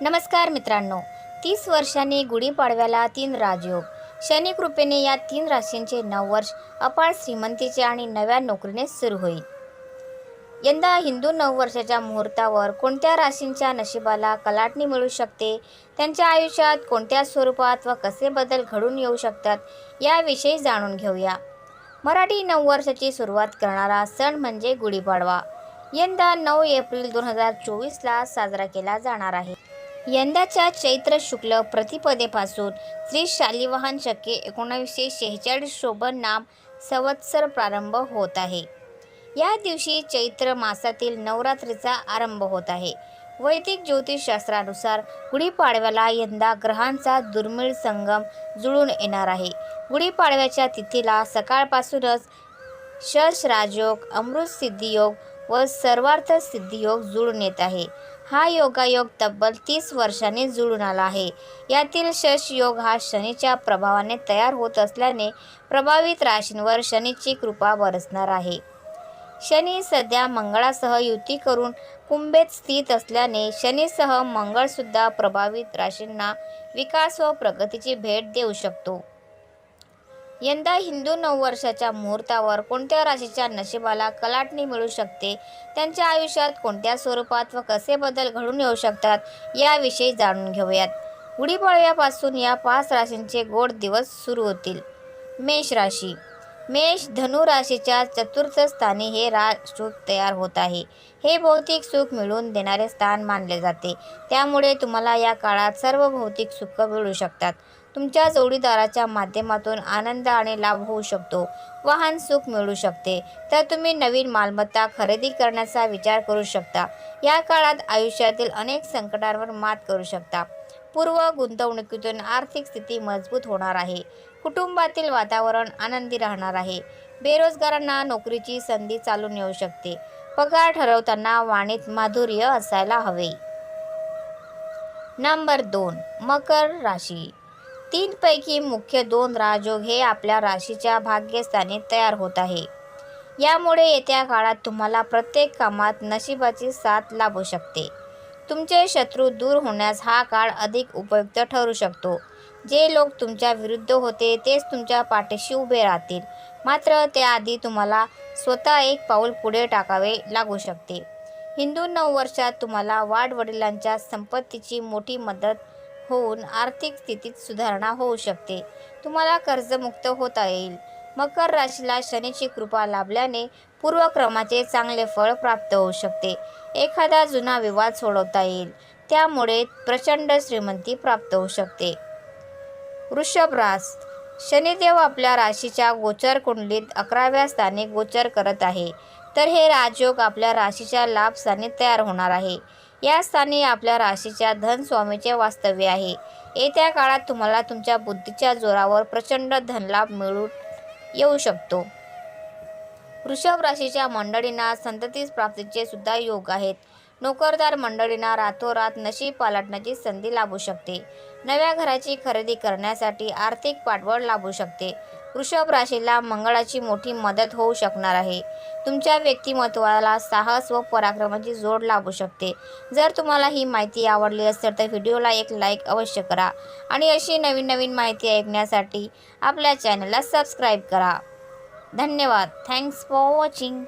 नमस्कार मित्रांनो तीस वर्षांनी गुढीपाडव्याला तीन राजयोग. शनी कृपेने या तीन राशींचे नऊ वर्ष अपार श्रीमंतीचे आणि नव्या नोकरीने सुरू होईल. यंदा हिंदू नववर्षाच्या मुहूर्तावर कोणत्या राशींच्या नशिबाला कलाटणी मिळू शकते? त्यांच्या आयुष्यात कोणत्या स्वरूपात व कसे बदल घडून येऊ शकतात? याविषयी जाणून घेऊया. मराठी नववर्षाची सुरुवात करणारा सण म्हणजे गुढीपाडवा यंदा नऊ एप्रिल दोन हजार चोवीसला साजरा केला जाणार आहे. यंदाच्या चैत्र शुक्ल प्रतिपदेपासून श्री शालिवाहन शके एकोणावीसशे शेहेचाळीस शोभन नाम संवत्सर प्रारंभ होत आहे. या दिवशी चैत्र मासातील नवरात्रीचा आरंभ होत आहे. वैदिक ज्योतिषशास्त्रानुसार गुढीपाडव्याला यंदा ग्रहांचा दुर्मिळ संगम जुळून येणार आहे. गुढीपाडव्याच्या तिथीला सकाळपासूनच शश राजयोग अमृत सिद्धियोग व सर्वार्थ सिद्धियोग जुळून येत आहे. हा योगायोग तब्बल तीस वर्षांनी जुळून आला आहे. यातील शश योग हा शनीच्या प्रभावाने तयार होत असल्याने प्रभावित राशींवर शनीची कृपा बरसणार आहे. शनी सध्या मंगळासह युती करून कुंभेत स्थित असल्याने शनीसह मंगळसुद्धा प्रभावित राशींना विकास व प्रगतीची भेट देऊ शकतो. यंदा हिंदू नववर्षाच्या मुहूर्तावर कोणत्या राशीच्या नशिबाला कलाटणी मिळू शकते? त्यांच्या आयुष्यात कोणत्या स्वरूपात व कसे बदल घडून येऊ शकतात? याविषयी जाणून घेऊयात. गुढीपाडव्यापासून या पाच राशींचे गोड दिवस सुरू होतील. मेष राशी. मेष धनु राशीच्या चतुर्थ स्थानी हे राजसूत तयार होत आहे. हे भौतिक सुख मिळवून देणारे स्थान मानले जाते. त्यामुळे तुम्हाला या काळात सर्व भौतिक सुख मिळू शकतात. तुमच्या जोडीदाराच्या माध्यमातून आनंद आणि लाभ होऊ शकतो. वाहन सुख मिळू शकते. तर तुम्ही नवीन मालमत्ता खरेदी करण्याचा विचार करू शकता. या काळात आयुष्यातील अनेक संकटांवर मात करू शकता. पूर्व गुंतवणुकीतून आर्थिक स्थिती मजबूत होणार आहे. कुटुंबातील वातावरण आनंदी राहणार आहे. बेरोजगारांना नोकरीची संधी चालून येऊ शकते. पगार ठरवताना वाणीत माधुर्य असायला हवे. नंबर दोन मकर राशी. तीनपैकी मुख्य दोन राजयोग हे आपल्या राशीच्या भाग्यस्थानी तयार होत आहे. यामुळे येत्या काळात तुम्हाला प्रत्येक कामात नशिबाची साथ लाभू शकते. तुमचे शत्रू दूर होण्यास हा काळ अधिक उपयुक्त ठरू शकतो. जे लोक तुमच्या विरुद्ध होते तेच तुमच्या पाठीशी उभे राहतील. मात्र त्याआधी तुम्हाला स्वतः एक पाऊल पुढे टाकावे लागू शकते. हिंदू नववर्षात तुम्हाला वाडवडिलांच्या संपत्तीची मोठी मदत होऊन आर्थिक स्थितीत सुधारणा होऊ शकते. तुम्हाला कर्जमुक्त होता येईल. मकर राशीला शनीची कृपा लाभल्याने पूर्वक्रमाचे चांगले फळ प्राप्त होऊ शकते. एखादा जुना विवाद सोडवता येईल. त्यामुळे प्रचंड श्रीमंती प्राप्त होऊ शकते. वृषभ रास. शनिदेव आपल्या राशीच्या गोचर कुंडलीत अकराव्या स्थानी गोचर करत आहे. तर हे राजयोग आपल्या राशीच्या लाभ स्थानी तयार होणार आहे. या स्थानी आपल्या राशीच्या धनस्वामीचे वास्तव्य आहे. येत्या काळात तुम्हाला तुमच्या बुद्धीच्या जोरावर प्रचंड धनलाभ मिळून येऊ शकतो. वृषभ राशीच्या मंडळींना संतती प्राप्तीचे सुद्धा योग आहेत. नोकरदार मंडळींना रातोरात नशीब पालटण्याची संधी लाभू शकते. नव्या घराची खरेदी करण्यासाठी आर्थिक पाठबळ लाभू शकते. वृषभ राशीला मंगळाची मोठी मदत होऊ शकणार आहे. तुमच्या व्यक्तिमत्वाला साहस व पराक्रमाची जोड लाभू शकते. जर तुम्हाला ही माहिती आवडली असेल तर व्हिडिओला एक लाईक अवश्य करा आणि अशी नवीन नवीन माहिती ऐकण्यासाठी आपल्या चॅनलला सबस्क्राईब करा. धन्यवाद. Thanks for watching